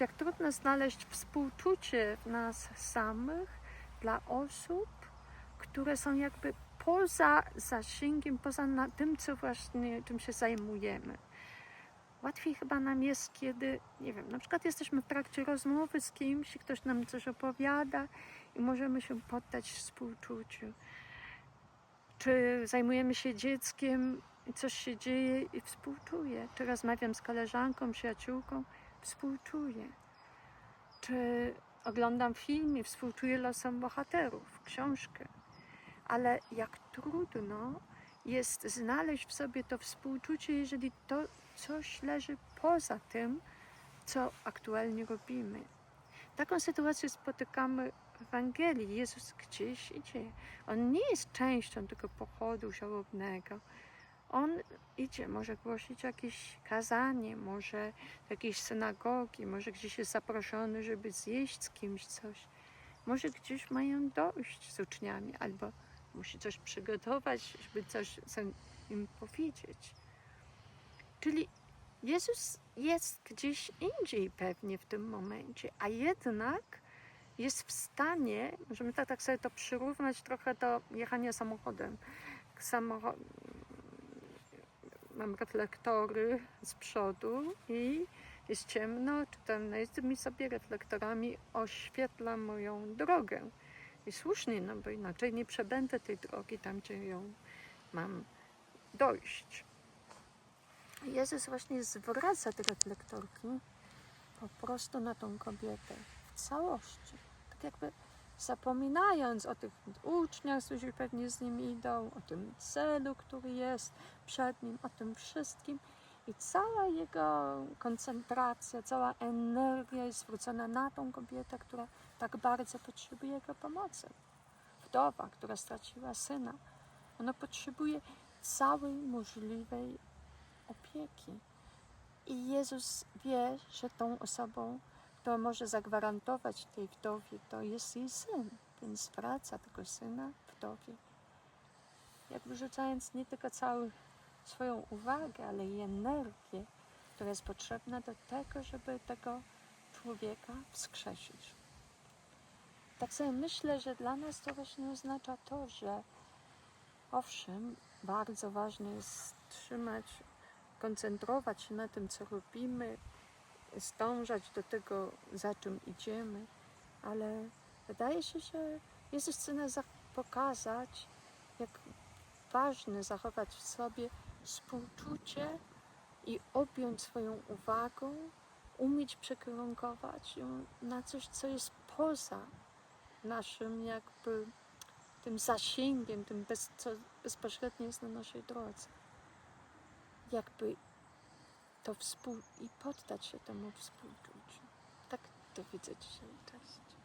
Jak trudno znaleźć współczucie w nas samych dla osób, które są jakby poza zasięgiem, poza tym, co właśnie, czym się zajmujemy. Łatwiej chyba nam jest, kiedy, nie wiem, na przykład jesteśmy w trakcie rozmowy z kimś, ktoś nam coś opowiada i możemy się poddać współczuciu. Czy zajmujemy się dzieckiem i coś się dzieje i współczuję. Czy rozmawiam z koleżanką, przyjaciółką, współczuję. Czy oglądam film i współczuję losom bohaterów, książkę. Ale jak trudno jest znaleźć w sobie to współczucie, jeżeli to coś leży poza tym, co aktualnie robimy. Taką sytuację spotykamy w Ewangelii. Jezus gdzieś idzie. On nie jest częścią tego pochodu żałobnego. On idzie, może głosić jakieś kazanie, może do jakiejś synagogi, może gdzieś jest zaproszony, żeby zjeść z kimś coś. Może gdzieś mają dojść z uczniami, albo musi coś przygotować, żeby coś im powiedzieć. Czyli Jezus jest gdzieś indziej pewnie w tym momencie, a jednak jest w stanie, możemy tak, tak sobie to przyrównać trochę do jechania samochodem. Samocho mam reflektory z przodu i jest ciemno, czy tam no, z tymi sobie reflektorami oświetla moją drogę. I słusznie, no bo inaczej nie przebędę tej drogi tam, gdzie ją mam dojść. Jezus właśnie zwraca te reflektorki po prostu na tą kobietę w całości. Tak jakby zapominając o tych uczniach, którzy pewnie z nim idą, o tym celu, który jest przed nim, o tym wszystkim. I cała jego koncentracja, cała energia jest zwrócona na tą kobietę, która tak bardzo potrzebuje jego pomocy. Wdowa, która straciła syna. Ona potrzebuje całej możliwej opieki. I Jezus wie, że tą osobą, która może zagwarantować tej wdowie, to jest jej syn. Więc zwraca tego syna wdowie. Jakby rzucając nie tylko całą swoją uwagę, ale i energię, która jest potrzebna do tego, żeby tego człowieka wskrzesić. Tak sobie myślę, że dla nas to właśnie oznacza to, że owszem, bardzo ważne jest trzymać, koncentrować się na tym, co robimy, zdążać do tego, za czym idziemy, ale wydaje się, że Jezus chce nas pokazać, jak ważne zachować w sobie współczucie i objąć swoją uwagą, umieć przekierunkować ją na coś, co jest poza naszym jakby tym zasięgiem, tym bez, co bezpośrednio jest na naszej drodze. Jakby to współ... i poddać się temu współczuciu. Tak to widzę dzisiaj. Cześć.